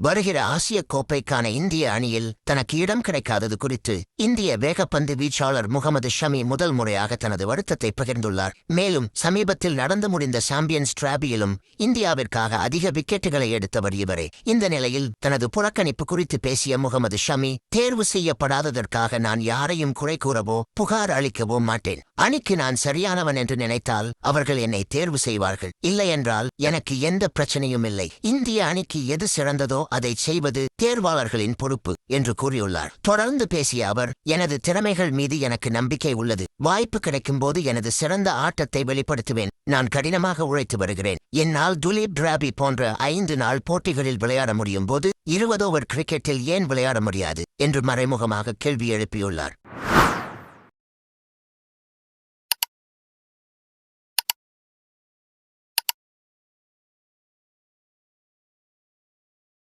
வருகிற ஆசிய கோப்பைக்கான இந்திய அணியில் தனக்கு இடம் கிடைக்காதது குறித்து இந்திய வேகப்பந்து வீச்சாளர் முகமது ஷமி முதல் முறையாக தனது வருத்தத்தை பகிர்ந்துள்ளார். மேலும் சமீபத்தில் நடந்து முடிந்த சாம்பியன்ஸ் டிராபியிலும் இந்தியாவிற்காக அதிக விக்கெட்டுகளை எடுத்தவர் இவரே. இந்த நிலையில் தனது புறக்கணிப்பு குறித்து பேசிய முகமது ஷமி தேர்வு செய்யப்படாததற்காக நான் யாரையும் குறை கூறவோ புகார் அளிக்கவோ மாட்டேன். அணிக்கு நான் சரியானவன் என்று நினைத்தால் அவர்கள் என்னை தேர்வு செய்வார்கள். இல்லையென்றால் எனக்கு எந்த பிரச்சனையும் இல்லை. இந்திய அணிக்கு எது சிறந்ததோ அதை செய்வது தேர்வாளர்களின் பொறுப்பு என்று கூறியுள்ளார். தொடர்ந்து பேசிய அவர் எனது திறமைகள் மீது எனக்கு நம்பிக்கை உள்ளது. வாய்ப்பு கிடைக்கும்போது எனது சிறந்த ஆட்டத்தை வெளிப்படுத்துவேன். நான் கடினமாக உழைத்து வருகிறேன். என்னால் துலீப் டிராபி போன்ற ஐந்து நாள் போட்டிகளில் விளையாட முடியும் போது இருபது ஓவர் கிரிக்கெட்டில் ஏன் விளையாட முடியாது? என்று மறைமுகமாக கேள்வி எழுப்பியுள்ளார்.